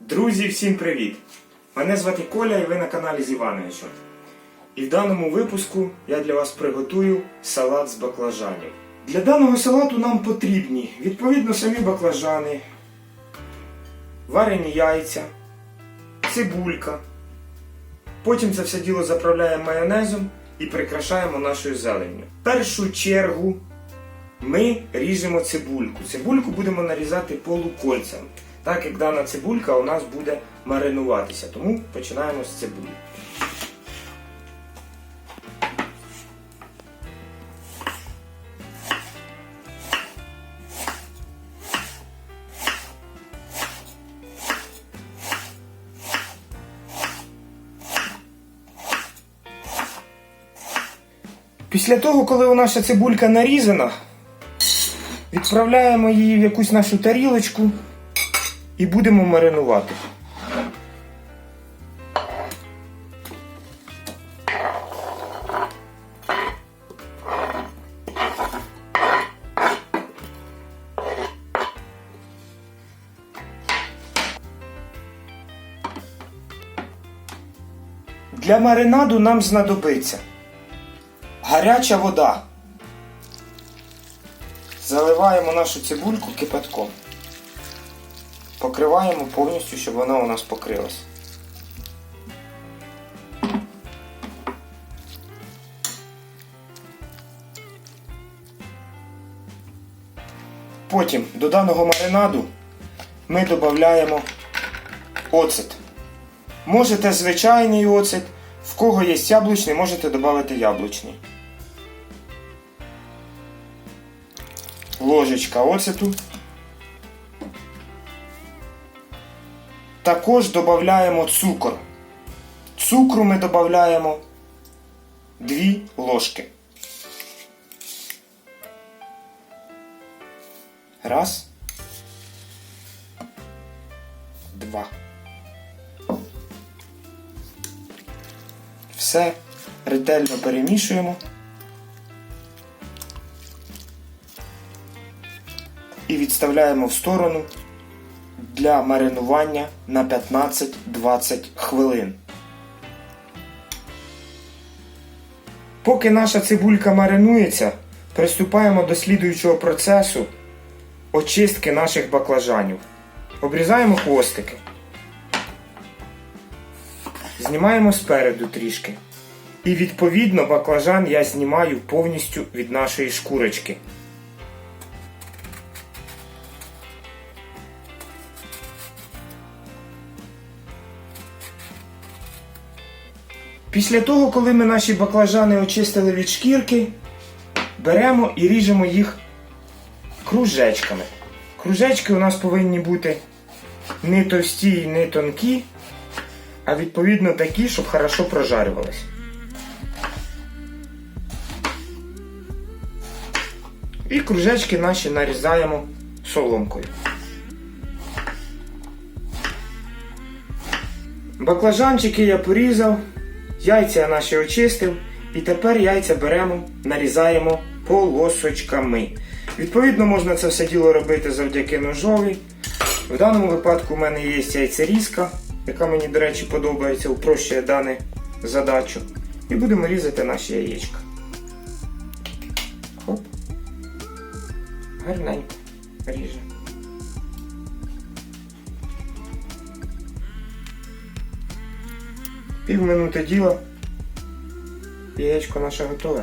Друзі, всім привіт! Мене звати Коля і ви на каналі з Івановичем. І в даному випуску я для вас приготую салат з баклажанів. Для даного салату нам потрібні відповідно самі баклажани, варені яйця, цибулька. Потім це все діло заправляємо майонезом і прикрашаємо нашою зеленню. В першу чергу ми ріжемо цибульку. Цибульку будемо нарізати полукольцями, так як дана цибулька у нас буде маринуватися. Тому починаємо з цибулі. Після того, коли у наша цибулька нарізана, відправляємо її в якусь нашу тарілочку і будемо маринувати. Для маринаду нам знадобиться гаряча вода. Заливаємо нашу цибульку кипятком. Покриваємо повністю, щоб вона у нас покрилась. Потім до даного маринаду ми додаємо оцет. Можете звичайний оцет, в кого є яблучний, можете додати яблучний. Ложечка оцету. Також додаємо цукор. Цукру ми додаємо 2 ложки. Раз. Два. Все ретельно перемішуємо. І відставляємо в сторону для маринування на 15-20 хвилин. Поки наша цибулька маринується, приступаємо до слідуючого процесу очистки наших баклажанів. Обрізаємо хвостики. Знімаємо спереду трішки. І відповідно баклажан я знімаю повністю від нашої шкурочки. Після того, коли ми наші баклажани очистили від шкірки, беремо і ріжемо їх кружечками. Кружечки у нас повинні бути не товсті і не тонкі, а відповідно такі, щоб хорошо прожарювались. І кружечки наші нарізаємо соломкою. Баклажанчики я порізав, яйця я наші очистив, і тепер яйця беремо, нарізаємо полосочками. Відповідно, можна це все діло робити завдяки ножові. В даному випадку у мене є яйцерізка, яка мені, до речі, подобається, упрощує дану задачу. І будемо різати наші яєчка. Хоп. Гарненько ріжемо. Пів минути діла. Яєчко наше готове.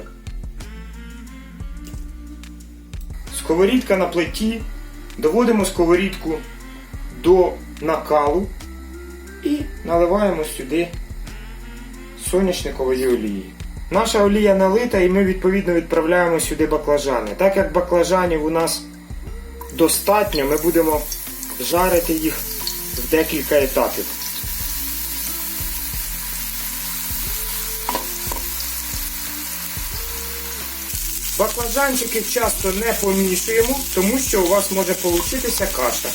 Сковорідка на плиті. Доводимо сковорідку до накалу і наливаємо сюди соняшникової олії. Наша олія налита і ми відповідно відправляємо сюди баклажани. Так як баклажанів у нас достатньо, ми будемо жарити їх в декілька етапів. Баклажанчики часто не помішуємо, тому що у вас може получитися каша.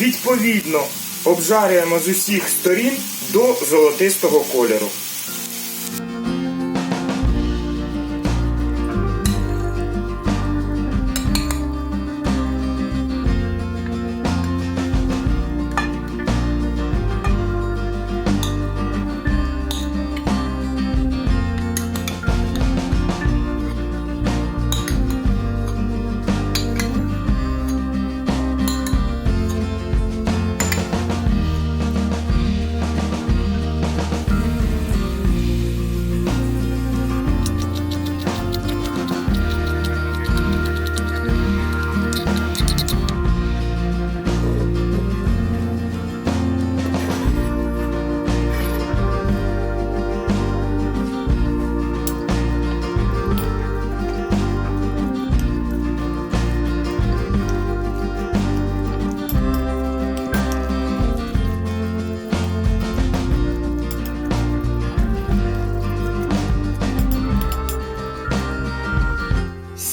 Відповідно, обжарюємо з усіх сторін до золотистого кольору.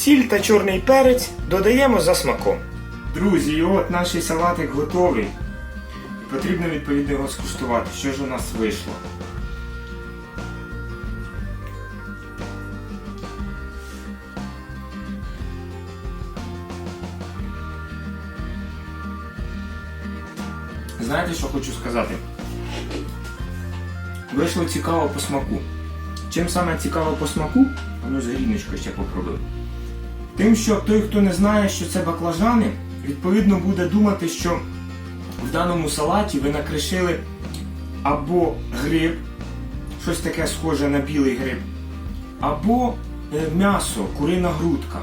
Сіль та чорний перець додаємо за смаком. Друзі, і от наш салатик готовий. Потрібно відповідно його скуштувати, що ж у нас вийшло. Знаєте, що хочу сказати? Вийшло цікаво по смаку. Чим саме цікаво по смаку, а ну з гріночкою ще попробую. Тим, що той, хто не знає, що це баклажани, відповідно буде думати, що в даному салаті ви накришили або гриб, щось таке схоже на білий гриб, або е, м'ясо, курина грудка.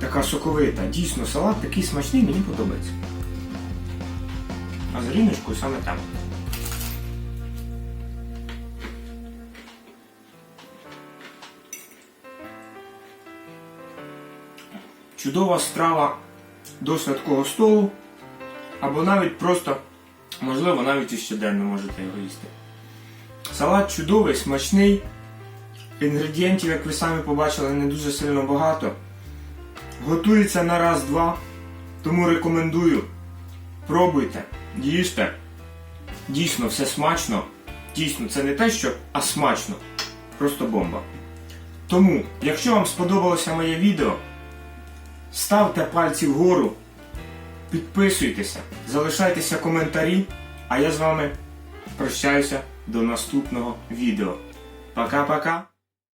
Така соковита. Дійсно, салат такий смачний, мені подобається. А з гріночкою саме так. Чудова страва до святкового столу, або навіть просто, можливо, навіть і щоденно можете його їсти. Салат чудовий, смачний. Інгредієнтів, як ви самі побачили, не дуже сильно багато. Готується на раз-два, тому рекомендую. Пробуйте, їжте. Дійсно, все смачно. Дійсно, це не те, що, а смачно. Просто бомба. Тому, якщо вам сподобалося моє відео, ставте пальці вгору, підписуйтеся, залишайтеся коментарі, а я з вами прощаюся до наступного відео. Пока-пока!